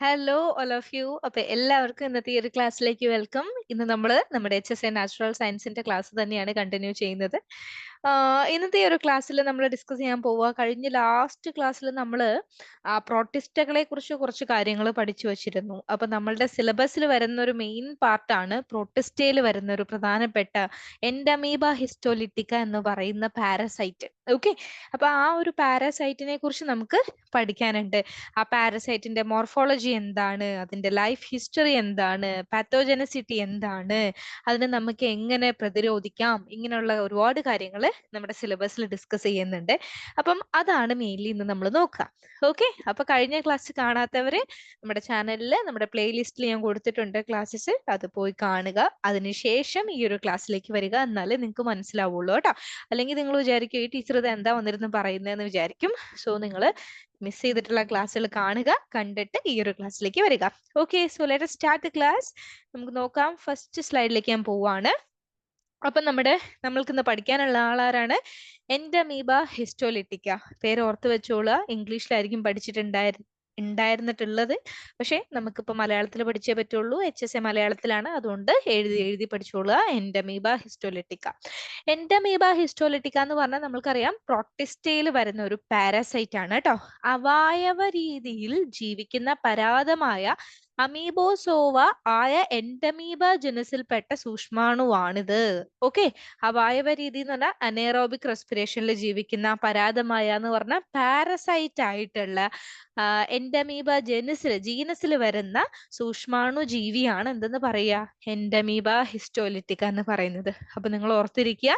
Hello all of U. അപ്പൊ എല്ലാവർക്കും ഇന്നത്തെ ഈ ഒരു ക്ലാസ്സിലേക്ക് വെൽക്കം. ഇന്ന് നമ്മൾ നമ്മുടെ എച്ച് എസ് എ നാച്ചുറൽ സയൻസിന്റെ ക്ലാസ് തന്നെയാണ് കണ്ടിന്യൂ ചെയ്യുന്നത്. ഇന്നത്തെ ഒരു ക്ലാസ്സിൽ നമ്മൾ ഡിസ്കസ് ചെയ്യാൻ പോവുക കഴിഞ്ഞ ലാസ്റ്റ് ക്ലാസ്സിൽ നമ്മൾ പ്രോട്ടിസ്റ്റകളെ കുറിച്ച് കുറച്ച് കാര്യങ്ങൾ പഠിച്ചു വച്ചിരുന്നു. അപ്പൊ നമ്മളുടെ സിലബസിൽ വരുന്ന ഒരു മെയിൻ പാർട്ടാണ് പ്രോട്ടിസ്റ്റയിൽ വരുന്ന ഒരു പ്രധാനപ്പെട്ട എൻഡമീബ ഹിസ്റ്റോലിറ്റിക്ക എന്ന് പറയുന്ന പാരസൈറ്റ്. ഓക്കെ അപ്പൊ ആ ഒരു പാരസൈറ്റിനെ കുറിച്ച് നമുക്ക് പഠിക്കാനുണ്ട്. ആ പാരസൈറ്റിന്റെ മോർഫോളജി എന്താണ് അതിന്റെ ലൈഫ് ഹിസ്റ്ററി എന്താണ് പാത്തോജനസിറ്റി എന്താണ് അതിനെ നമുക്ക് എങ്ങനെ പ്രതിരോധിക്കാം ഇങ്ങനെയുള്ള ഒരുപാട് കാര്യങ്ങൾ നമ്മുടെ സിലബസിൽ ഡിസ്കസ് ചെയ്യുന്നുണ്ട്. അപ്പം അതാണ് മെയിൻലി ഇന്ന് നമ്മൾ നോക്കുക ഓക്കെ അപ്പൊ കഴിഞ്ഞ ക്ലാസ് കാണാത്തവര് നമ്മുടെ ചാനലിൽ നമ്മുടെ പ്ലേലിസ്റ്റിൽ ഞാൻ കൊടുത്തിട്ടുണ്ട് ക്ലാസ്സസ് അത് പോയി കാണുക. അതിനുശേഷം ഈ ഒരു ക്ലാസ്സിലേക്ക് വരിക എന്നാലേ നിങ്ങൾക്ക് മനസ്സിലാവുള്ളൂ കേട്ടോ. അല്ലെങ്കിൽ നിങ്ങൾ വിചാരിക്കും ഈ ടീച്ചർ ഇത് എന്താ വന്നിരുന്ന് പറയുന്നതെന്ന് വിചാരിക്കും. സോ നിങ്ങൾ മിസ് ചെയ്തിട്ടുള്ള ക്ലാസ്സുകൾ കാണുക കണ്ടിട്ട് ഈ ഒരു ക്ലാസ്സിലേക്ക് വരിക. Okay so let start class നമുക്ക് നോക്കാം. ഫസ്റ്റ് സ്ലൈഡിലേക്ക് ഞാൻ പോവാണ്. അപ്പൊ നമ്മുടെ നമ്മൾക്ക് ഇന്ന് പഠിക്കാനുള്ള ആളാരാണ് എൻഡമീബ ഹിസ്റ്റോലിറ്റിക്ക. പേര് ഓർത്ത് വെച്ചോളുക. ഇംഗ്ലീഷിലായിരിക്കും പഠിച്ചിട്ടുണ്ടായി ഉണ്ടായിരുന്നിട്ടുള്ളത്. പക്ഷെ നമുക്കിപ്പോ മലയാളത്തിൽ പഠിച്ചേ പറ്റുള്ളൂ. എച്ച് എസ് എ മലയാളത്തിലാണ്. അതുകൊണ്ട് എഴുതി എഴുതി പഠിച്ചോളുക. എൻഡമീബ ഹിസ്റ്റോലിറ്റിക്ക. എൻഡമീബ ഹിസ്റ്റോലിറ്റിക്ക എന്ന് പറഞ്ഞാൽ നമുക്കറിയാം പ്രോട്ടിസ്റ്റയിൽ വരുന്ന ഒരു പാരസൈറ്റ് ആണ് കേട്ടോ. അവയവ രീതിയിൽ ജീവിക്കുന്ന പരാതമായ അമീബോസോവ ആയ എൻഡമീബ ജനസിൽപ്പെട്ട സൂക്ഷ്മാണുവാണിത്. ഓക്കെ? അവായവ രീതി എന്ന് പറഞ്ഞാൽ അനേറോബിക് റെസ്പിറേഷനിൽ ജീവിക്കുന്ന പരാതമായ എന്ന് പറഞ്ഞാൽ പാരസൈറ്റ് ആയിട്ടുള്ള എൻഡമീബ ജനുസിൽ ജീനസിൽ വരുന്ന സൂക്ഷ്മാണു ജീവിയാണ് എന്തെന്ന് പറയുക എൻഡമീബ ഹിസ്റ്റോലിറ്റിക്ക എന്ന് പറയുന്നത്. അപ്പൊ നിങ്ങൾ ഓർത്തിരിക്കുക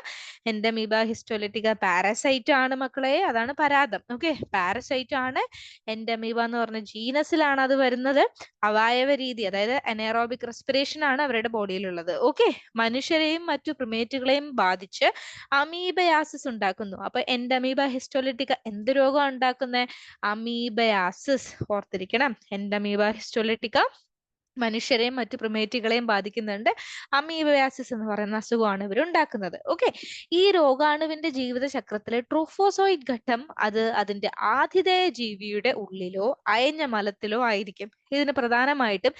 എൻഡമീബ ഹിസ്റ്റോലിറ്റിക്ക പാരസൈറ്റ് ആണ് മക്കളെ അതാണ് പരാതം. ഓക്കെ? പാരസൈറ്റ് ആണ് എൻഡമീബ എന്ന് പറഞ്ഞ ജീനസിലാണ് അത് വരുന്നത്. അവയവ രീതി അതായത് അനേറോബിക് റെസ്പിറേഷൻ ആണ് അവരുടെ ബോഡിയിലുള്ളത്. ഓക്കെ? മനുഷ്യരെയും മറ്റു പ്രിമേറ്റുകളെയും ബാധിച്ച് അമീബയാസിസ് ഉണ്ടാക്കുന്നു. അപ്പൊ എൻഡമീബ ഹിസ്റ്റോലിറ്റിക്ക എന്ത് രോഗം ഉണ്ടാക്കുന്നത് അമീബയാസിസ് ഓർത്തിരിക്കണം. എൻഡമീബ ഹിസ്റ്റോലിറ്റിക്ക മനുഷ്യരെയും മറ്റു പ്രിമേറ്റുകളെയും ബാധിക്കുന്നുണ്ട്. അമീബയാസിസ് എന്ന് പറയുന്ന അസുഖമാണ് ഇവർ ഉണ്ടാക്കുന്നത്. ഓക്കെ ഈ രോഗാണുവിന്റെ ജീവിത ചക്രത്തിലെ ട്രൂഫോസോയിഡ് ഘട്ടം അത് അതിന്റെ ആതിഥേയ ജീവിയുടെ ഉള്ളിലോ അയഞ്ഞ മലത്തിലോ ആയിരിക്കും. ഇതിന് പ്രധാനമായിട്ടും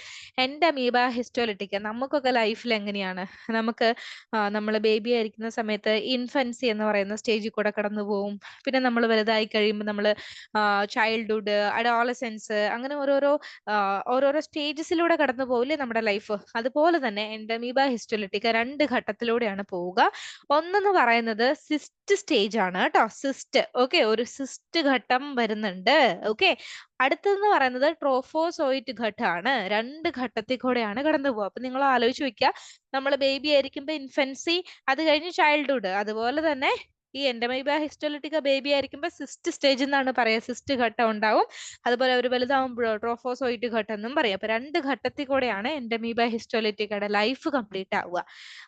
എൻഡമീബ ഹിസ്റ്റോലിറ്റിക്ക നമുക്കൊക്കെ ലൈഫിൽ എങ്ങനെയാണ്? നമുക്ക് നമ്മൾ ബേബി ആയിരിക്കുന്ന സമയത്ത് ഇൻഫൻസി എന്ന് പറയുന്ന സ്റ്റേജിൽ കൂടെ കടന്നു പോകും പിന്നെ നമ്മൾ വലുതായി കഴിയുമ്പോൾ നമ്മൾ ചൈൽഡ്ഹുഡ് അഡോളസെൻസ് അങ്ങനെ ഓരോരോ ഓരോരോ സ്റ്റേജസിലൂടെ കടന്നു പോകില്ലേ നമ്മുടെ ലൈഫ്? അതുപോലെ തന്നെ എൻഡമീബ ഹിസ്റ്റോലിറ്റിക്ക രണ്ട് ഘട്ടത്തിലൂടെയാണ് പോവുക. ഒന്നെന്ന് പറയുന്നത് സിസ്റ്റ് സ്റ്റേജ് ആണ് കേട്ടോ. സിസ്റ്റ് ഓക്കെ ഒരു സിസ്റ്റ് ഘട്ടം വരുന്നുണ്ട്. ഓക്കെ അടുത്തതെന്ന് പറയുന്നത് ട്രോഫോസോയിറ്റ് ഘട്ടമാണ് രണ്ട് ഘട്ടത്തിൽ കൂടെയാണ് കടന്നു പോകുക. അപ്പൊ നിങ്ങൾ ആലോചിച്ച് വെക്കുക നമ്മൾ ബേബി ആയിരിക്കുമ്പോൾ ഇൻഫൻസി അത് കഴിഞ്ഞ് ചൈൽഡ്ഹുഡ് അതുപോലെ തന്നെ ഈ എൻഡമൈബ ഹിസ്റ്റോലിറ്റിക്ക ബേബി ആയിരിക്കുമ്പോൾ സിസ്റ്റ് സ്റ്റേജ് എന്നാണ് പറയുക സിസ്റ്റ് ഘട്ടം ഉണ്ടാവും. അതുപോലെ അവർ വലുതാവുമ്പോഴോ ട്രോഫോസോയിറ്റ് ഘട്ടം എന്നും പറയും. അപ്പൊ രണ്ട് ഘട്ടത്തിൽ കൂടെയാണ് എൻഡമീബ ഹിസ്റ്റോലിറ്റിക്കയുടെ ലൈഫ് കംപ്ലീറ്റ് ആവുക.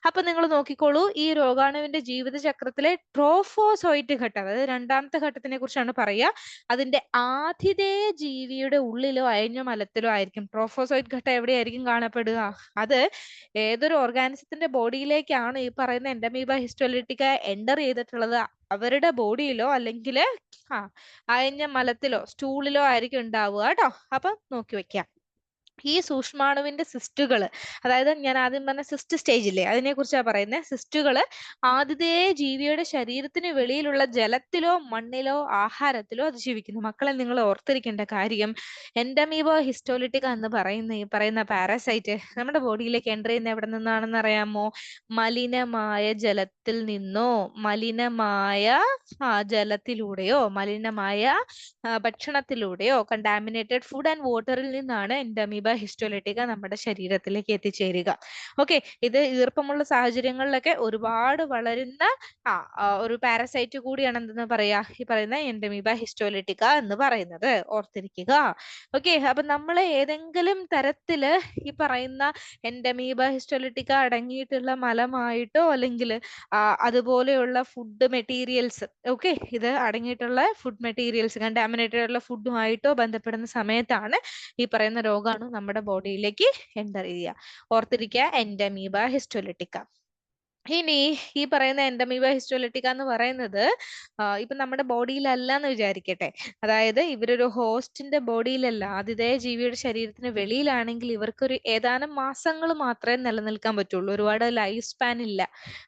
അപ്പൊ നിങ്ങൾ നോക്കിക്കോളൂ. ഈ രോഗാണുവിന്റെ ജീവിതചക്രത്തിലെ ട്രോഫോസോയിറ്റ് ഘട്ടം അതായത് രണ്ടാമത്തെ ഘട്ടത്തിനെ കുറിച്ചാണ് പറയുക അതിന്റെ ആതിഥേയ ജീവിയുടെ ഉള്ളിലോ അയഞ്ഞ മലത്തിലോ ആയിരിക്കും. ട്രോഫോസോയിറ്റ് ഘട്ടം എവിടെയായിരിക്കും കാണപ്പെടുക? അത് ഏതൊരു ഓർഗാനിസത്തിന്റെ ബോഡിയിലേക്കാണ് ഈ പറയുന്ന എൻഡമീബ ഹിസ്റ്റോലിറ്റിക്ക എന്റർ ചെയ്തിട്ടുള്ളത്. അവരുടെ ബോഡിയിലോ അല്ലെങ്കിൽ ആ അയഞ്ഞ മലത്തിലോ സ്റ്റൂളിലോ ആയിരിക്കും ഉണ്ടാവുക കേട്ടോ. അപ്പൊ നോക്കി വെക്കാം. ഈ സൂക്ഷ്മാണുവിന്റെ സിസ്റ്റുകൾ അതായത് ഞാൻ ആദ്യം പറഞ്ഞ സിസ്റ്റ് സ്റ്റേജില്ലേ അതിനെ കുറിച്ചാണ് പറയുന്നത് സിസ്റ്റുകൾ ആതിഥേയ ജീവിയുടെ ശരീരത്തിന് വെളിയിലുള്ള ജലത്തിലോ മണ്ണിലോ ആഹാരത്തിലോ അത് ജീവിക്കുന്നു മക്കളെ നിങ്ങൾ ഓർത്തിരിക്കേണ്ട കാര്യം എൻഡമീബോ ഹിസ്റ്റോലിറ്റിക്ക എന്ന് പറയുന്ന ഈ പറയുന്ന പാരസൈറ്റ് നമ്മുടെ ബോഡിയിലേക്ക് എന്റർ ചെയ്യുന്ന എവിടെ നിന്നാണെന്ന് അറിയാമോ? മലിനമായ ജലത്തിൽ നിന്നോ മലിനമായ ജലത്തിലൂടെയോ മലിനമായ ഭക്ഷണത്തിലൂടെയോ കണ്ടാമിനേറ്റഡ് ഫുഡ് ആൻഡ് വാട്ടറിൽ നിന്നാണ് എൻഡമീബ ഹിസ്റ്റോലിറ്റിക്ക നമ്മുടെ ശരീരത്തിലേക്ക് എത്തിച്ചേരുക. ഓക്കെ ഇത് ഈർപ്പമുള്ള സാഹചര്യങ്ങളിലൊക്കെ ഒരുപാട് വളരുന്ന ആ ഒരു പാരസൈറ്റ് കൂടിയാണ് എന്തെന്ന് പറയാ ഈ പറയുന്ന എൻഡമീബ ഹിസ്റ്റോലിറ്റിക എന്ന് പറയുന്നത്. ഓർത്തിരിക്കുക. ഓക്കെ അപ്പൊ നമ്മൾ ഏതെങ്കിലും തരത്തിൽ ഈ പറയുന്ന എൻഡമീബ ഹിസ്റ്റോലിറ്റിക അടങ്ങിയിട്ടുള്ള മലമായിട്ടോ അല്ലെങ്കിൽ അതുപോലെയുള്ള ഫുഡ് മെറ്റീരിയൽസ് ഓക്കെ ഇത് അടങ്ങിയിട്ടുള്ള ഫുഡ് മെറ്റീരിയൽസ് കണ്ടാമിനേറ്റഡ് ആയിട്ടുള്ള ഫുഡുമായിട്ടോ ബന്ധപ്പെടുന്ന സമയത്താണ് ഈ പറയുന്ന രോഗാണു നമ്മുടെ ബോഡിയിലേക്ക് എന്റർ ചെയ്യുക. ഓർത്തിരിക്കുക എൻഡമീബ ഹിസ്റ്റോലിറ്റിക്ക ഇനി ഈ പറയുന്ന എൻഡമീബ ഹിസ്റ്റോലിറ്റിക്ക എന്ന് പറയുന്നത് ഇപ്പൊ നമ്മുടെ ബോഡിയിലല്ല എന്ന് വിചാരിക്കട്ടെ. അതായത് ഇവരൊരു ഹോസ്റ്റിന്റെ ബോഡിയിലല്ല. ആതിഥേയ ജീവിയുടെ ശരീരത്തിന് വെളിയിലാണെങ്കിൽ ഇവർക്കൊരു ഏതാനും മാസങ്ങൾ മാത്രമേ നിലനിൽക്കാൻ പറ്റുള്ളൂ. ഒരുപാട് ലൈഫ് സ്പാൻ ഇല്ല.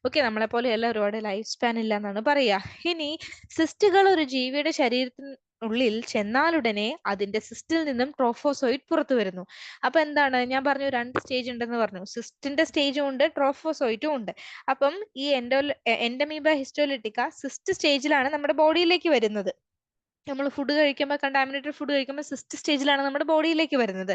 ഓക്കെ നമ്മളെ പോലെയല്ല ഒരുപാട് ലൈഫ് സ്പാൻ ഇല്ല എന്നാണ് പറയുക. ഇനി സിസ്റ്റുകൾ ഒരു ജീവിയുടെ ശരീരത്തിന് ഉള്ളിൽ ചെന്നാലുടനെ അതിന്റെ സിസ്റ്റിൽ നിന്നും ട്രോഫോസോയിഡ് പുറത്തു വരുന്നു. അപ്പൊ എന്താണ്? ഞാൻ പറഞ്ഞു രണ്ട് സ്റ്റേജ് ഉണ്ടെന്ന് പറഞ്ഞു. സിസ്റ്റിന്റെ സ്റ്റേജും ഉണ്ട് ട്രോഫോസോയിറ്റും ഉണ്ട്. അപ്പം ഈ എൻഡോ എൻഡമീബ ഹിസ്റ്റോലിറ്റിക്ക സിസ്റ്റ് സ്റ്റേജിലാണ് നമ്മുടെ ബോഡിയിലേക്ക് വരുന്നത്. നമ്മൾ ഫുഡ് കഴിക്കുമ്പോൾ കണ്ടാമിനേറ്റഡ് ഫുഡ് കഴിക്കുമ്പോൾ സിസ്റ്റ് സ്റ്റേജിലാണ് നമ്മുടെ ബോഡിയിലേക്ക് വരുന്നത്.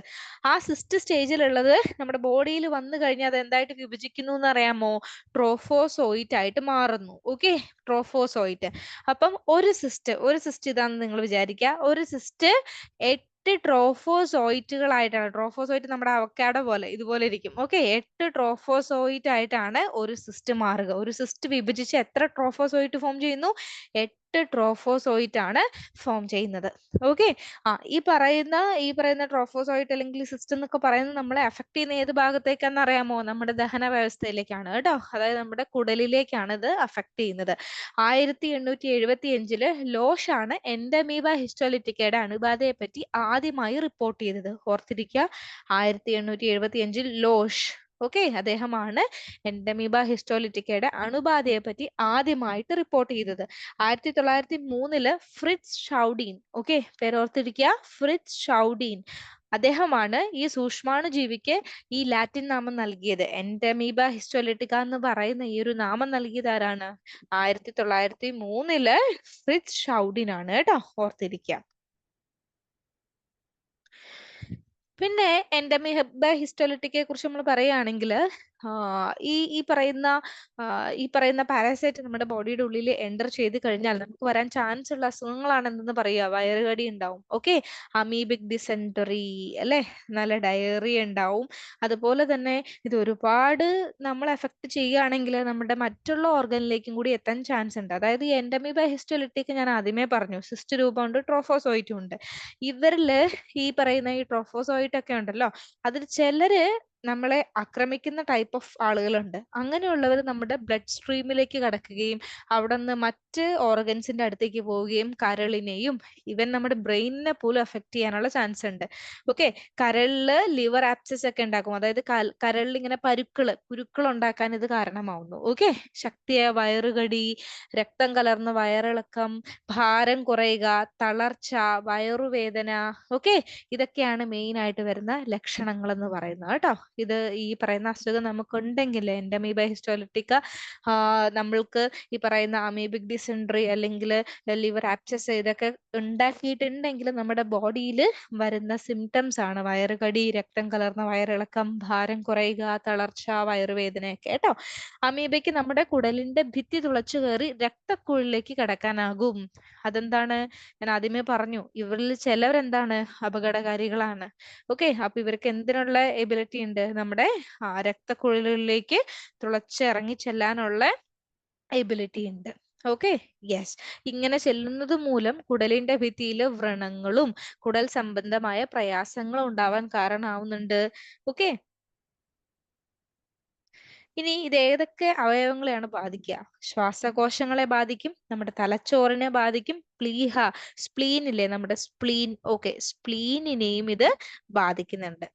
ആ സിസ്റ്റ് സ്റ്റേജിലുള്ളത് നമ്മുടെ ബോഡിയിൽ വന്നു കഴിഞ്ഞാൽ അത് എന്തായിട്ട് വിഭജിക്കുന്നു എന്ന് അറിയാമോ? ട്രോഫോസോയിറ്റ് ആയിട്ട് മാറുന്നു. ഓക്കെ ട്രോഫോസോയിറ്റ് അപ്പം ഒരു സിസ്റ്റ് ഒരു സിസ്റ്റ് ഇതാണെന്ന് നിങ്ങൾ വിചാരിക്കുക. ഒരു സിസ്റ്റ് എട്ട് ട്രോഫോസോയിറ്റുകളായിട്ടാണ് ട്രോഫോസോയിറ്റ് നമ്മുടെ അവക്കാട പോലെ ഇതുപോലെ ഇരിക്കും. ഓക്കെ എട്ട് ട്രോഫോസോയിറ്റ് ആയിട്ടാണ് ഒരു സിസ്റ്റ് മാറുക. ഒരു സിസ്റ്റ് വിഭജിച്ച് എത്ര ട്രോഫോസോയിറ്റ് ഫോം ചെയ്യുന്നു? എട്ട് ട്രോഫോസോയിറ്റ് ആണ് ഫോം ചെയ്യുന്നത്. ഓക്കെ? ആ ഈ പറയുന്ന ഈ പറയുന്ന ട്രോഫോസോയിറ്റ് അല്ലെങ്കിൽ സിസ്റ്റം എന്നൊക്കെ പറയുന്നത് നമ്മളെ അഫക്ട് ചെയ്യുന്ന ഏത് ഭാഗത്തേക്കാന്ന് അറിയാമോ? നമ്മുടെ ദഹന വ്യവസ്ഥയിലേക്കാണ് കേട്ടോ. അതായത് നമ്മുടെ കുടലിലേക്കാണ് ഇത് അഫക്ട് ചെയ്യുന്നത്. ആയിരത്തി എണ്ണൂറ്റി എഴുപത്തി അഞ്ചിൽ ലോഷ് ആണ് എൻഡമീബ ഹിസ്റ്റോലിറ്റിക്കയുടെ അണുബാധയെ പറ്റി ആദ്യമായി റിപ്പോർട്ട് ചെയ്തത്. ഓർത്തിരിക്കുക ആയിരത്തി എണ്ണൂറ്റി എഴുപത്തി അഞ്ചിൽ ലോഷ് ഓക്കെ അദ്ദേഹമാണ് എൻഡമീബ ഹിസ്റ്റോലിറ്റിക്കയുടെ അണുബാധയെ പറ്റി ആദ്യമായിട്ട് റിപ്പോർട്ട് ചെയ്തത്. ആയിരത്തി തൊള്ളായിരത്തി മൂന്നിൽ ഫ്രിറ്റ്സ് ഷൗഡീൻ ഓക്കെ പേരോർത്തിരിക്കുക. ഫ്രിറ്റ്സ് ഷൗഡീൻ അദ്ദേഹമാണ് ഈ സൂക്ഷ്മാണു ജീവിക്ക് ഈ ലാറ്റിൻ നാമം നൽകിയത്. എൻഡമീബ ഹിസ്റ്റോലിറ്റിക്ക എന്ന് പറയുന്ന ഈ ഒരു നാമം നൽകിയത് ആരാണ്? ആയിരത്തി തൊള്ളായിരത്തി മൂന്നിൽ ഫ്രിറ്റ്സ് ഷൗഡീൻ ആണ് കേട്ടോ ഓർത്തിരിക്കുക. പിന്നെ എൻഡമീബ ഹിസ്റ്റോലിറ്റിക്കെ കുറിച്ച് നമ്മൾ പറയുകയാണെങ്കിൽ ഈ ഈ പറയുന്ന ഈ പറയുന്ന പാരാസൈറ്റ് നമ്മുടെ ബോഡിയുടെ ഉള്ളിൽ എന്റർ ചെയ്ത് കഴിഞ്ഞാൽ നമുക്ക് വരാൻ ചാൻസ് ഉള്ള അസുഖങ്ങളാണ് എന്തെന്ന് പറയുക. വയറുകടി ഉണ്ടാവും. ഓക്കെ അമീബിക് ഡിസെന്ററി അല്ലെ? നല്ല ഡയറിയ ഉണ്ടാവും. അതുപോലെ തന്നെ ഇത് ഒരുപാട് നമ്മൾ എഫക്ട് ചെയ്യുകയാണെങ്കിൽ നമ്മുടെ മറ്റുള്ള ഓർഗനിലേക്കും കൂടി എത്താൻ ചാൻസ് ഉണ്ട്. അതായത് ഈ എൻഡമീബ ഹിസ്റ്റോലിറ്റിക്ക് ഞാൻ ആദ്യമേ പറഞ്ഞു. സിസ്റ്റ് രൂപമുണ്ട് ട്രോഫോസോയിറ്റും ഉണ്ട്. ഇവരിൽ ഈ പറയുന്ന ഈ ട്രോഫോസോയിറ്റ് ഒക്കെ ഉണ്ടല്ലോ അതിൽ ചിലര് നമ്മളെ ആക്രമിക്കുന്ന ടൈപ്പ് ഓഫ് ആളുകളുണ്ട്. അങ്ങനെയുള്ളവർ നമ്മുടെ ബ്ലഡ് സ്ട്രീമിലേക്ക് കടക്കുകയും അവിടെ നിന്ന് മറ്റ് ഓർഗൻസിന്റെ അടുത്തേക്ക് പോവുകയും കരളിനെയും ഇവൻ നമ്മുടെ ബ്രെയിനിനെ പോലും അഫക്റ്റ് ചെയ്യാനുള്ള ചാൻസ് ഉണ്ട്. ഓക്കെ കരളിൽ ലിവർ ആപ്സസ് ഒക്കെ ഉണ്ടാക്കും. അതായത് കരളിൽ ഇങ്ങനെ പരുക്കൾ കുരുക്കൾ ഉണ്ടാക്കാൻ ഇത് കാരണമാവുന്നു. ഓക്കെ ശക്തിയായ വയറുകടി രക്തം കലർന്ന വയറിളക്കം ഭാരം കുറയുക തളർച്ച വയറുവേദന. ഓക്കെ ഇതൊക്കെയാണ് മെയിൻ ആയിട്ട് വരുന്ന ലക്ഷണങ്ങൾ എന്ന് പറയുന്നത് കേട്ടോ. ഇത് ഈ പറയുന്ന അസുഖം നമുക്കുണ്ടെങ്കിൽ എൻഡമീബ ഹിസ്റ്റോലിറ്റിക്ക നമ്മൾക്ക് ഈ പറയുന്ന അമീബിക് ഡിസെൻട്രി അല്ലെങ്കിൽ ലിവർ ആപ്സസ് ഇതൊക്കെ ഉണ്ടാക്കിയിട്ടുണ്ടെങ്കിൽ നമ്മുടെ ബോഡിയിൽ വരുന്ന സിംറ്റംസ് ആണ് വയറുകടി രക്തം കലർന്ന വയറിളക്കം ഭാരം കുറയുക തളർച്ച വയറുവേദനയൊക്കെ കേട്ടോ? അമീബയ്ക്ക് നമ്മുടെ കുടലിന്റെ ഭിത്തി തുളച്ചു കയറി രക്തക്കുഴലിലേക്ക് കടക്കാനാകും. അതെന്താണ്? ഞാൻ ആദ്യമേ പറഞ്ഞു ഇവരിൽ ചിലവരെന്താണ്? അപകടകാരികളാണ്. ഓക്കെ അപ്പൊ ഇവർക്ക് എന്തിനുള്ള എബിലിറ്റി ഉണ്ട്? നമ്മുടെ രക്തക്കുഴലുകളിലേക്ക് തുളച്ചിറങ്ങി ചെല്ലാനുള്ള എബിലിറ്റി ഉണ്ട്. ഓക്കെ യെസ് ഇങ്ങനെ ചെല്ലുന്നത് മൂലം കുടലിന്റെ ഭിത്തിയിൽ വ്രണങ്ങളും കുടൽ സംബന്ധമായ പ്രയാസങ്ങളും ഉണ്ടാവാൻ കാരണമാവുന്നുണ്ട് ഓക്കെ ഇനി ഇത് ഏതൊക്കെ അവയവങ്ങളെയാണ് ബാധിക്കുക? ശ്വാസകോശങ്ങളെ ബാധിക്കും നമ്മുടെ തലച്ചോറിനെ ബാധിക്കും പ്ലീഹ സ്പ്ലീൻ ഇല്ലേ നമ്മുടെ സ്പ്ലീൻ ഓക്കെ സ്പ്ലീനിനെയും ഇത് ബാധിക്കുന്നുണ്ട്.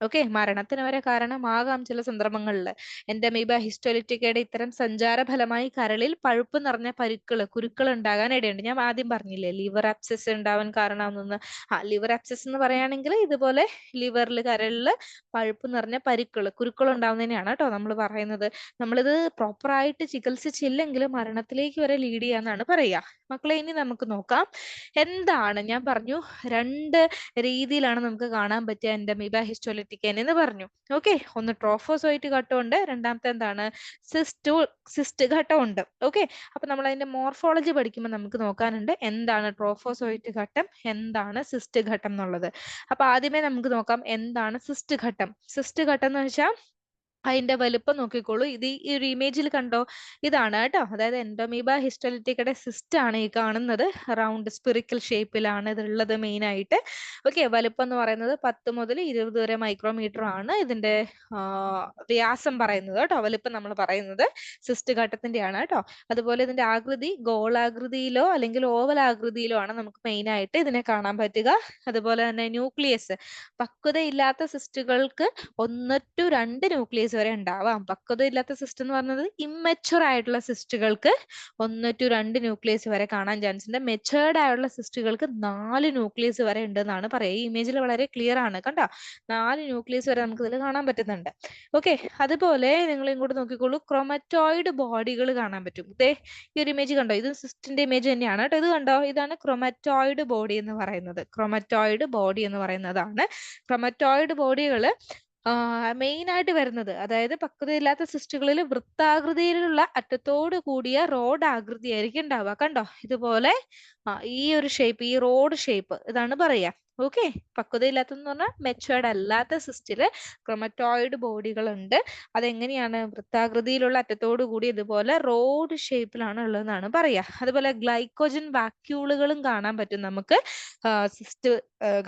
ഓക്കെ മരണത്തിന് വരെ കാരണമാകാം ചില സന്ദർഭങ്ങളിൽ എൻഡമീബ ഹിസ്റ്റോലിറ്റിക്കയുടെ ഇത്തരം സഞ്ചാര ഫലമായി കരളിൽ പഴുപ്പ് നിറഞ്ഞ പരുക്കൾ, കുരുക്കൾ ഉണ്ടാകാൻ ഇടയുണ്ട്. ഞാൻ ആദ്യം പറഞ്ഞില്ലേ ലിവർ ആപ്സസ് ഉണ്ടാവാൻ കാരണമാകുന്ന ആ ലിവർ ആപ്സസ് എന്ന് പറയുകയാണെങ്കിൽ ഇതുപോലെ ലിവറിൽ കരളിൽ പഴുപ്പ് നിറഞ്ഞ പരുക്കൾ, കുരുക്കൾ ഉണ്ടാവുന്നതിനെയാണ് കേട്ടോ നമ്മൾ പറയുന്നത്. നമ്മളിത് പ്രോപ്പറായിട്ട് ചികിത്സിച്ചില്ലെങ്കിൽ മരണത്തിലേക്ക് വരെ ലീഡ് ചെയ്യാന്നാണ് പറയുക. മക്കളെ ഇനി നമുക്ക് നോക്കാം. എന്താണ്? ഞാൻ പറഞ്ഞു രണ്ട് രീതിയിലാണ് നമുക്ക് കാണാൻ പറ്റുക എൻഡമീബ ഹിസ്റ്റോലിറ്റിക്കൻ എന്ന് പറഞ്ഞു. ഓക്കെ ഒന്ന് ട്രോഫോസോയിറ്റ് ഘട്ടമുണ്ട്. രണ്ടാമത്തെ എന്താണ് സിസ്റ്റു സിസ്റ്റ് ഘട്ടമുണ്ട്. ഓക്കെ അപ്പൊ നമ്മൾ അതിന്റെ മോർഫോളജി പഠിക്കുമ്പോൾ നമുക്ക് നോക്കാനുണ്ട് എന്താണ് ട്രോഫോസോയിറ്റ് ഘട്ടം എന്താണ് സിസ്റ്റ് ഘട്ടം എന്നുള്ളത്. അപ്പൊ ആദ്യമേ നമുക്ക് നോക്കാം എന്താണ് സിസ്റ്റ് ഘട്ടം. സിസ്റ്റ് ഘട്ടം എന്ന് വെച്ചാൽ അതിന്റെ വലുപ്പം നോക്കിക്കോളൂ. ഇത് ഈ ഒരു ഇമേജിൽ കണ്ടോ? ഇതാണ് കേട്ടോ. അതായത് എൻഡോമീബ ഹിസ്റ്റലിറ്റിക്കയുടെ സിസ്റ്റ് ആണ് ഈ കാണുന്നത്. റൗണ്ട് സ്പിറിക്കൽ ഷേപ്പിലാണ് ഇതുള്ളത് മെയിൻ ആയിട്ട്. ഓക്കെ വലിപ്പം എന്ന് പറയുന്നത് പത്ത് മുതൽ ഇരുപത് വരെ മൈക്രോമീറ്റർ ആണ് ഇതിന്റെ വ്യാസം പറയുന്നത് കേട്ടോ. വലുപ്പം നമ്മൾ പറയുന്നത് സിസ്റ്റ് ഘട്ടത്തിന്റെ ആണ് കേട്ടോ. അതുപോലെ ഇതിന്റെ ആകൃതി ഗോളാകൃതിയിലോ അല്ലെങ്കിൽ ഓവൽ ആകൃതിയിലോ ആണ് നമുക്ക് മെയിൻ ആയിട്ട് ഇതിനെ കാണാൻ പറ്റുക. അതുപോലെ തന്നെ ന്യൂക്ലിയസ് പക്വതയില്ലാത്ത സിസ്റ്റുകൾക്ക് ഒന്ന് ടു രണ്ട് ന്യൂക്ലിയസ് വരെ ഉണ്ടാവാം. പക്വത ഇല്ലാത്ത സിസ്റ്റ് എന്ന് പറയുന്നത് ഇമ്മച്ചുർ ആയിട്ടുള്ള സിസ്റ്റുകൾക്ക് ഒന്ന് ടു രണ്ട് ന്യൂക്ലിയസ് വരെ കാണാൻ ചാൻസ് ഉണ്ട്. മെച്ചേർഡ് ആയിട്ടുള്ള സിസ്റ്റുകൾക്ക് നാല് ന്യൂക്ലിയസ് വരെ ഉണ്ടെന്നാണ് പറയുക. ഈ ഇമേജിൽ വളരെ ക്ലിയർ ആണ്. കണ്ടോ? നാല് ന്യൂക്ലിയസ് വരെ നമുക്ക് ഇതിൽ കാണാൻ പറ്റുന്നുണ്ട്. ഓക്കെ അതുപോലെ നിങ്ങൾ ഇങ്ങോട്ട് നോക്കിക്കോളൂ. ക്രൊമറ്റോയിഡ് ബോഡികൾ കാണാൻ പറ്റും. ദേ ഈ ഒരു ഇമേജ് കണ്ടോ? ഇത് സിസ്റ്റിന്റെ ഇമേജ് തന്നെയാണ് കേട്ടോ. ഇത് കണ്ടോ? ഇതാണ് ക്രൊമറ്റോയിഡ് ബോഡി എന്ന് പറയുന്നത്. ക്രൊമറ്റോയിഡ് ബോഡി എന്ന് പറയുന്നതാണ്. ക്രൊമറ്റോയിഡ് ബോഡികൾ മെയിൻ ആയിട്ട് വരുന്നത്. അതായത് പക്വതയില്ലാത്ത സിസ്റ്റുകളിൽ വൃത്താകൃതിയിലുള്ള അറ്റത്തോട് കൂടിയ റോഡ് ആകൃതി ആയിരിക്കും ഉണ്ടാവുക. കണ്ടോ? ഇതുപോലെ ആ, ഈ ഒരു ഷേപ്പ് ഈ റോഡ് ഷേപ്പ് ഇതാണ് പറയാ ഓക്കെ പക്വതയില്ലാത്തെന്ന് പറഞ്ഞാൽ മെച്ചുവേർഡ് അല്ലാത്ത സിസ്റ്റിൽ ക്രൊമറ്റോയിഡ് ബോഡികൾ ഉണ്ട് അതെങ്ങനെയാണ് വൃത്താകൃതിയിലുള്ള അറ്റത്തോട് കൂടി ഇതുപോലെ റോഡ് ഷേപ്പിലാണ് ഉള്ളതെന്നാണ് പറയാ അതുപോലെ ഗ്ലൈക്കോജൻ വാക്യൂളുകളും കാണാൻ പറ്റും നമുക്ക്. സിസ്റ്റ്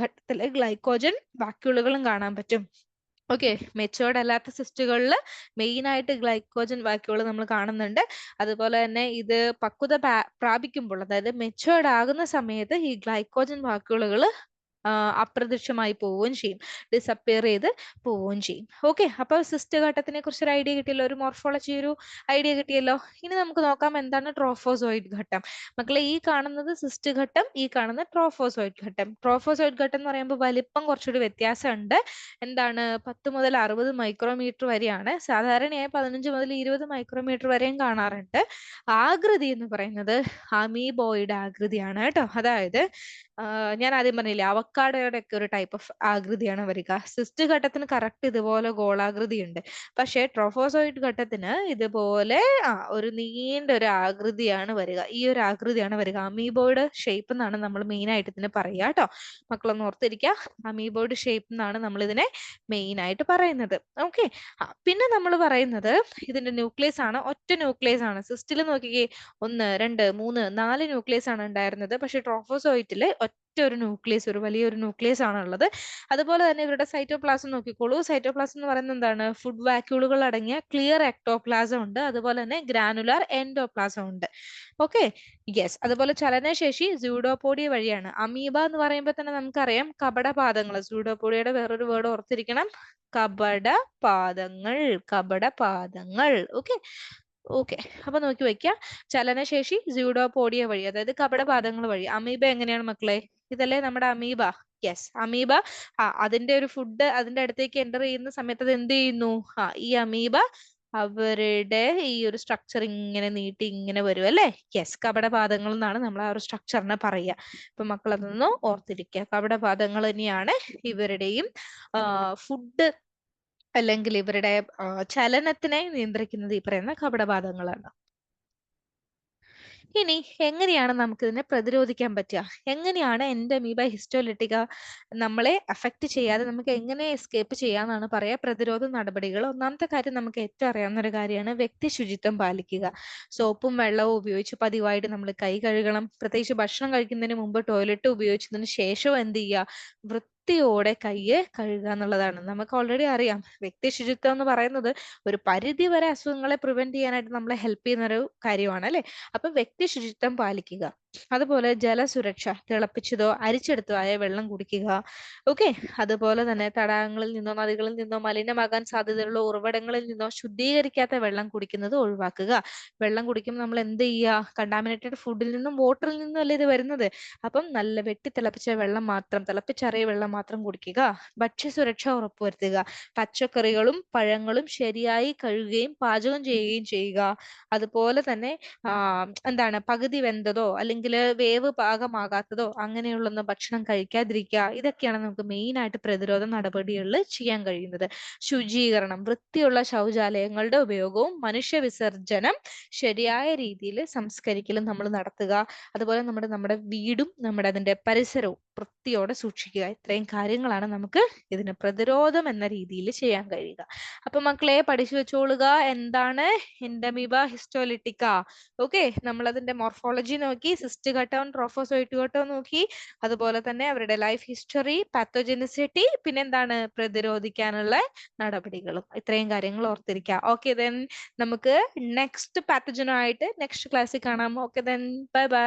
ഘട്ടത്തിൽ ഗ്ലൈക്കോജൻ വാക്യൂളുകളും കാണാൻ പറ്റും. ഓക്കെ. മെച്ചുവേർഡ് അല്ലാത്ത സിസ്റ്റുകളിൽ മെയിൻ ആയിട്ട് ഗ്ലൈക്കോജൻ വാക്യൂൾ നമ്മൾ കാണുന്നുണ്ട്. അതുപോലെ തന്നെ ഇത് പക്വത പ്രാപിക്കുമ്പോൾ അതായത് മെച്ചുവേർഡ് ആകുന്ന സമയത്ത് ഈ ഗ്ലൈക്കോജൻ വാക്യൂളുകൾ അപ്രത്യക്ഷമായി പോവുകയും ചെയ്യും. ഡിസപ്പിയർ ചെയ്ത് പോവുകയും ചെയ്യും. ഓക്കെ അപ്പോൾ സിസ്റ്റ് ഘട്ടത്തിനെ കുറിച്ച് ഒരു ഐഡിയ കിട്ടിയല്ലോ? ഒരു മോർഫോളജി ഒരു ഐഡിയ കിട്ടിയല്ലോ? ഇനി നമുക്ക് നോക്കാം എന്താണ് ട്രോഫോസോയിഡ് ഘട്ടം. മക്കളെ ഈ കാണുന്നത് സിസ്റ്റ് ഘട്ടം ഈ കാണുന്ന ട്രോഫോസോയിഡ് ഘട്ടം. ട്രോഫോസോയിഡ് ഘട്ടം എന്ന് പറയുമ്പോൾ വലിപ്പം കുറച്ചുകൂടി വ്യത്യാസമുണ്ട്. എന്താണ്? പത്ത് മുതൽ അറുപത് മൈക്രോമീറ്റർ വരെയാണ്. സാധാരണയായി പതിനഞ്ച് മുതൽ ഇരുപത് മൈക്രോമീറ്റർ വരെയും കാണാറുണ്ട്. ആകൃതി എന്ന് പറയുന്നത് അമീബോയിഡ് ആകൃതിയാണ് കേട്ടോ. അതായത് ഞാൻ ആദ്യം പറഞ്ഞില്ലേ അവക്കാഡോയുടെ ഒക്കെ ഒരു ടൈപ്പ് ഓഫ് ആകൃതിയാണ് വരിക. സിസ്റ്റ് ഘട്ടത്തിന് കറക്റ്റ് ഇതുപോലെ ഗോളാകൃതി ഉണ്ട് പക്ഷേ ട്രോഫോസോയിഡ് ഘട്ടത്തിന് ഇതുപോലെ ആ ഒരു നീണ്ട ഒരു ആകൃതിയാണ് വരിക. ഈ ഒരു ആകൃതിയാണ് വരിക. അമീബോയുടെ ഷേപ്പ് എന്നാണ് നമ്മൾ മെയിൻ ആയിട്ട് ഇതിനെ പറയുക കേട്ടോ. മക്കളൊന്ന് ഓർത്തിരിക്കുക അമീബോയുടെ ഷേപ്പ് എന്നാണ് നമ്മൾ ഇതിനെ മെയിൻ ആയിട്ട് പറയുന്നത്. ഓക്കെ പിന്നെ നമ്മൾ പറയുന്നത് ഇതിന്റെ ന്യൂക്ലിയസ് ആണ്. ഒറ്റ ന്യൂക്ലിയസ് ആണ്. സിസ്റ്റിൽ നോക്കിക്കേ ഒന്ന് രണ്ട് മൂന്ന് നാല് ന്യൂക്ലിയസ് ആണ് ഉണ്ടായിരുന്നത്. പക്ഷെ ട്രോഫോസോയിറ്റിൽ ഒറ്റ ഒരു ന്യൂക്ലിയസ് ഒരു വലിയൊരു ന്യൂക്ലിയസ് ആണ് ഉള്ളത് അതുപോലെ തന്നെ ഇവരുടെ സൈറ്റോപ്ലാസം നോക്കിക്കോളൂ. സൈറ്റോപ്ലാസം എന്ന് പറയുന്നത് എന്താണ്? ഫുഡ് വാക്യൂളുകൾ അടങ്ങിയ ക്ലിയർ എക്ടോപ്ലാസം ഉണ്ട്. അതുപോലെ തന്നെ ഗ്രാനുലാർ എൻഡോപ്ലാസം ഉണ്ട്. ഓക്കെ? യെസ് അതുപോലെ ചലനശേഷി സൂഡോപോഡിയ വഴിയാണ്. അമീബ എന്ന് പറയുമ്പോൾ തന്നെ നമുക്കറിയാം കപടപാദങ്ങൾ. സൂഡോപോഡിയയുടെ വേറൊരു വേർഡ് ഓർത്തിരിക്കണം. കപടപാദങ്ങൾ. കപടപാദങ്ങൾ. ഓക്കെ? ഓക്കെ. അപ്പൊ നോക്കി വെക്കുക ചലനശേഷി സൂഡോപോഡിയ വഴി അതായത് കപടപാദങ്ങൾ വഴി. അമീബ എങ്ങനെയാണ് മക്കളെ? ഇതല്ലേ നമ്മുടെ അമീബ? യെസ് അമീബ ആ അതിന്റെ ഒരു ഫുഡ് അതിന്റെ അടുത്തേക്ക് എന്റർ ചെയ്യുന്ന സമയത്ത് അത് എന്ത് ചെയ്യുന്നു? ആ ഈ അമീബ അവരുടെ ഈ ഒരു സ്ട്രക്ചർ ഇങ്ങനെ നീട്ടി ഇങ്ങനെ വരും അല്ലേ? യെസ് കപടപാദങ്ങൾ എന്നാണ് നമ്മൾ ആ ഒരു സ്ട്രക്ചറിനെ പറയുക. അപ്പൊ മക്കൾ അതൊന്ന് ഓർത്തിരിക്കുക. കപടപാദങ്ങൾ തന്നെയാണ് ഇവരുടെയും ഫുഡ് അല്ലെങ്കിൽ ഇവരുടെ ചലനത്തിനെ നിയന്ത്രിക്കുന്നത് ഈ പറയുന്ന കപടപാദങ്ങളാണ്. ഇനി എങ്ങനെയാണ് നമുക്ക് ഇതിനെ പ്രതിരോധിക്കാൻ പറ്റുക? എങ്ങനെയാണ് എൻഡമീബ ഹിസ്റ്റോലിറ്റിക നമ്മളെ അഫക്റ്റ് ചെയ്യാതെ നമുക്ക് എങ്ങനെ എസ്കേപ്പ് ചെയ്യാന്നാണ് പറയാ? പ്രതിരോധ നടപടികൾ. ഒന്നാമത്തെ കാര്യം നമുക്ക് ഏറ്റവും അറിയാവുന്ന ഒരു കാര്യമാണ് വ്യക്തി ശുചിത്വം പാലിക്കുക. സോപ്പും വെള്ളവും ഉപയോഗിച്ച് പതിവായിട്ട് നമ്മൾ കൈ കഴുകണം. പ്രത്യേകിച്ച് ഭക്ഷണം കഴിക്കുന്നതിന് മുമ്പ് ടോയ്ലറ്റ് ഉപയോഗിച്ചതിന് ശേഷവും എന്ത് ചെയ്യുക? വൃത്തിയോടെ കയ്യ് കഴുകുക എന്നുള്ളതാണ്. നമുക്ക് ഓൾറെഡി അറിയാം. വ്യക്തി ശുചിത്വം എന്ന് പറയുന്നത് ഒരു പരിധി വരെ അസുഖങ്ങളെ പ്രിവെന്റ് ചെയ്യാനായിട്ട് നമ്മളെ ഹെൽപ്പ് ചെയ്യുന്ന ഒരു കാര്യമാണ് അല്ലെ? അപ്പൊ വ്യക്തി ശുചിത്വം പാലിക്കുക. അതുപോലെ ജലസുരക്ഷ തിളപ്പിച്ചതോ അരിച്ചെടുത്തോ ആയ വെള്ളം കുടിക്കുക. ഓക്കെ അതുപോലെ തന്നെ തടാകങ്ങളിൽ നിന്നോ നദികളിൽ നിന്നോ മലിനമാകാൻ സാധ്യതയുള്ള ഉറവിടങ്ങളിൽ നിന്നോ ശുദ്ധീകരിക്കാത്ത വെള്ളം കുടിക്കുന്നത് ഒഴിവാക്കുക. വെള്ളം കുടിക്കുമ്പോൾ നമ്മൾ എന്ത് ചെയ്യുക? കണ്ടാമിനേറ്റഡ് ഫുഡിൽ നിന്നും വാട്ടറിൽ നിന്നും അല്ലേ ഇത് വരുന്നത്? അപ്പം നല്ല വെട്ടി തിളപ്പിച്ച വെള്ളം മാത്രം തിളപ്പിച്ചറിയ വെള്ളം മാത്രം കുടിക്കുക. ഭക്ഷ്യസുരക്ഷ ഉറപ്പുവരുത്തുക. പച്ചക്കറികളും പഴങ്ങളും ശരിയായി കഴുകുകയും പാചകം ചെയ്യുകയും ചെയ്യുക. അതുപോലെ തന്നെ എന്താണ് പകുതി വെന്തതോ അല്ലെങ്കിൽ വേവ് പാകമാകാത്തതോ അങ്ങനെയുള്ളൊന്നും ഭക്ഷണം കഴിക്കാതിരിക്കുക ഇതൊക്കെയാണ് നമുക്ക് മെയിൻ ആയിട്ട് പ്രതിരോധ നടപടികളിൽ ചെയ്യാൻ കഴിയുന്നത്. ശുചീകരണം വൃത്തിയുള്ള ശൗചാലയങ്ങളുടെ ഉപയോഗവും മനുഷ്യ വിസർജനം ശരിയായ രീതിയിൽ സംസ്കരിക്കലും നമ്മൾ നടത്തുക. അതുപോലെ നമ്മുടെ നമ്മുടെ വീടും നമ്മുടെ അതിന്റെ പരിസരവും വൃത്തിയോടെ സൂക്ഷിക്കുക. ഇത്രയും കാര്യങ്ങളാണ് നമുക്ക് ഇതിന് പ്രതിരോധം എന്ന രീതിയിൽ ചെയ്യാൻ കഴിയുക. അപ്പൊ മക്കളെ പഠിച്ചു വെച്ചോളുക. എന്താണ്? എൻഡമീബ ഹിസ്റ്റോലിറ്റിക്ക ഓക്കെ നമ്മൾ അതിന്റെ മോർഫോളജി നോക്കി ഘട്ടം ട്രോഫോസൈറ്റ് ഘട്ടവും നോക്കി. അതുപോലെ തന്നെ അവരുടെ ലൈഫ് ഹിസ്റ്ററി പാത്തോജനിസിറ്റി പിന്നെ എന്താണ് പ്രതിരോധിക്കാനുള്ള നടപടികളും. ഇത്രയും കാര്യങ്ങൾ ഓർത്തിരിക്കുക ഓക്കെ ദെൻ നമുക്ക് നെക്സ്റ്റ് പാത്തജനുമായിട്ട് നെക്സ്റ്റ് ക്ലാസ്സിൽ കാണാം. Okay then bye bye